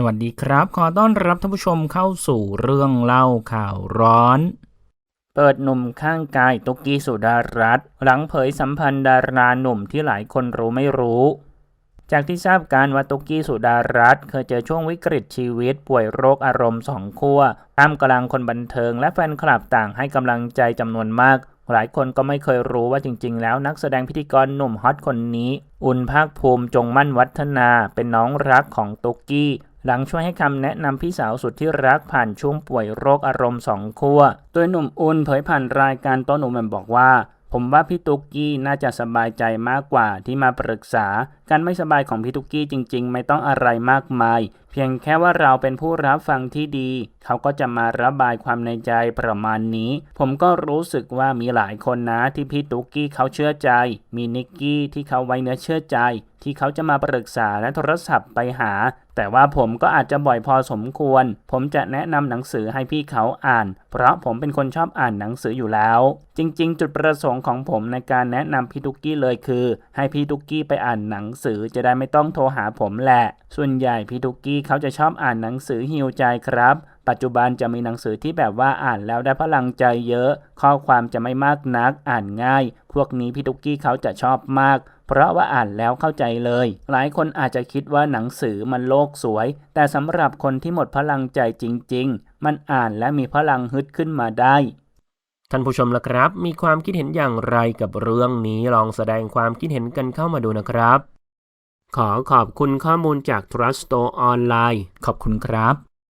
สวัสดีครับ ขอต้อนรับท่านผู้ชมเข้าสู่เรื่องเล่าข่าวร้อน เปิดหนุ่มข้างกายตุกกี้สุดารัตหลังเผยสัมพันธ์ดาราหนุ่มที่หลายคนรู้ไม่รู้ จากที่ทราบการว่าตุกกี้สุดารัตเคยเจอช่วงวิกฤตชีวิตป่วยโรคอารมณ์สองขั้วท่ามกลางคนบันเทิงและแฟนคลับต่างให้กำลังใจจำนวนมาก หลายคนก็ไม่เคยรู้ว่าจริง ๆ แล้วนักแสดงพิธีกรหนุ่มฮอตคนนี้ อุ่นภาคภูมิจงมั่นวัฒนาเป็นน้องรักของตุกกี้ หลังช่วยให้คำแนะนำพี่สาวสุดที่รักผ่านช่วงป่วยโรคอารมณ์สองขั้วโดยหนุ่มอุ่นเผยผ่านรายการโต้นหนุ่มแมมบอกว่า ผมว่าพี่ตุ๊กกี้น่าจะสบายใจมากกว่าที่มาปรึกษา การไม่สบายของพี่ตุ๊กกี้จริง ๆ ไม่ต้องอะไรมากมาย เพียงแค่ว่าเราเป็นผู้รับฟังที่ดี เขาก็จะมาระบายความในใจประมาณนี้ ผมก็รู้สึกว่ามีหลายคนนะที่พี่ตุ๊กกี้เขาเชื่อใจ มีนิกกี้ที่เขาไว้เนื้อเชื่อใจ ที่เขาจะมาปรึกษาและโทรศัพท์ไปหา แต่ว่าผมก็อาจจะบ่อยพอสมควร ผมจะแนะนำหนังสือให้พี่เขาอ่าน เพราะผมเป็นคนชอบอ่านหนังสืออยู่แล้ว จริง ๆ จุดประสงค์ของผมในการแนะนำพี่ตุ๊กกี้เลยคือ ให้พี่ตุ๊กกี้ไปอ่านหนังสือจะได้ไม่ต้องโทรหาผมแหละ ส่วนใหญ่พี่ตุ๊กกี้เขาจะชอบอ่านหนังสือฮิวใจครับ ปัจจุบันจะมีหนังสือที่แบบว่าอ่านแล้วได้พลังใจเยอะ ข้อความจะไม่มากนักอ่านง่าย พวกนี้พี่ตุ๊กกี้เขาจะชอบมากเพราะว่าอ่านแล้วเข้าใจเลย หลายคนอาจจะคิดว่าหนังสือมันโลกสวย แต่สำหรับคนที่หมดพลังใจจริง ๆ มันอ่านและมีพลังฮึดขึ้นมาได้ ท่านผู้ชมล่ะครับ มีความคิดเห็นอย่างไรกับเรื่องนี้ลองแสดงความคิดเห็นกันเข้ามาดูนะครับ ขอขอบคุณข้อมูลจาก Trust Store ออนไลน์ ขอบคุณครับ